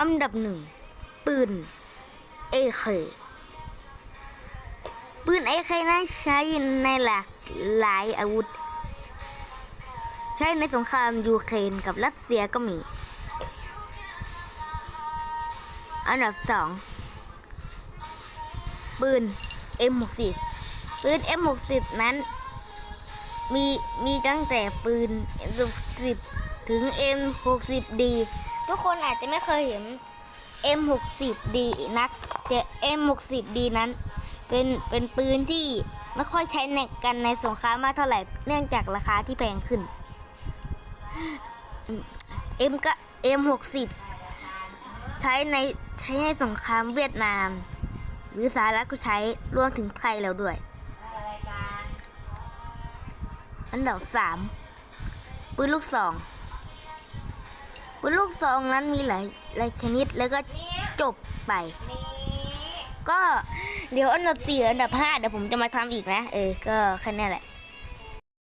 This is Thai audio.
อันดับหนึ่งปืนเอเคปืนเอเคนั้นใช้ในหลากหลายอาวุธ ใช้ในสงครามยูเครนกับรัสเซียก็มี อันดับสองปืน M60 ปืน M60 นั้นมีมีตั้งแต่ปืน M60 ถึง M60D ทุกคนอาจจะไม่เคยเห็น M60D นักแต่ M60D นั้น เป็นเป็นปืนที่ไม่ค่อยใช้ในกันในสงครามมากเท่าไหร่ เนื่องจากราคาที่แพงขึ้น M ก็ M60 ใช้ในใช้ในสงครามเวียดนาม หรือสหรัฐก็ใช้รวมถึงไทยแล้วด้วย อันดับสามปืนลูกซอง ปืนลูกซองนั้นมีหลายหลายชนิดแล้วก็จบไป ก็เดี๋ยวอันดับสี่อันดับห้าเดี๋ยวผมจะมาทำอีกนะ เออ ก็แค่นี้แหละ